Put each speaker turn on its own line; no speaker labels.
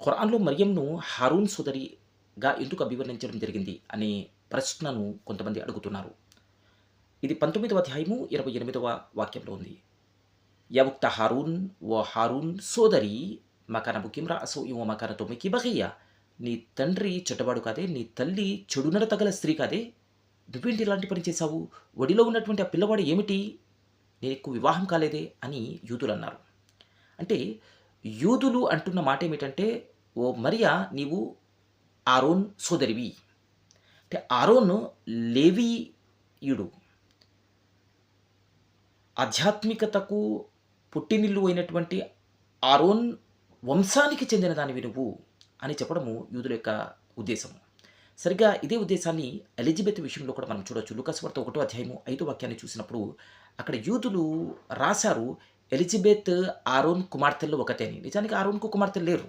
ఖురాన్లో మరియంను హారూన్ సోదరిగా ఎందుకు అభివర్ణించడం జరిగింది అనే ప్రశ్నను కొంతమంది అడుగుతున్నారు. ఇది పంతొమ్మిదవ అధ్యాయము ఇరవై ఎనిమిదవ వాక్యంలో ఉంది. యవక్త హారూన్ ఓ హారూన్ సోదరి మకాన బుకిమ్రా అసో ఇవో మకాన తొమ్మికి బహయ్య నీ తండ్రి చెడ్డవాడు కాదే నీ తల్లి చెడునడ తగల స్త్రీ కాదే నువ్వేంటి ఇలాంటి పని చేశావు? ఒడిలో ఉన్నటువంటి ఆ పిల్లవాడు ఏమిటి? నీకు వివాహం కాలేదే అని యూదులు అన్నారు. అంటే యూదులు అంటున్న మాట ఏమిటంటే ఓ మరియా నీవు ఆరోన్ సోదరివి. అంటే ఆరోన్ లేవీయుడు. ఆధ్యాత్మికతకు పుట్టినిల్లు అయినటువంటి ఆరోన్ వంశానికి చెందిన దానివి నువ్వు అని చెప్పడము యూదుల యొక్క ఉద్దేశము సరిగ్గా ఇదే ఉద్దేశాన్ని ఎలిజబెత్ విషయంలో కూడా మనం చూడొచ్చు. లుకాస్ వార్త ఒకటో అధ్యాయము ఐదో వాక్యాన్ని చూసినప్పుడు అక్కడ యూదులు రాశారు ఎలిజబెత్ ఆరోన్ కుమార్తెలు ఒకటే నిజానికి ఆరోన్కు కుమార్తెలు లేరు.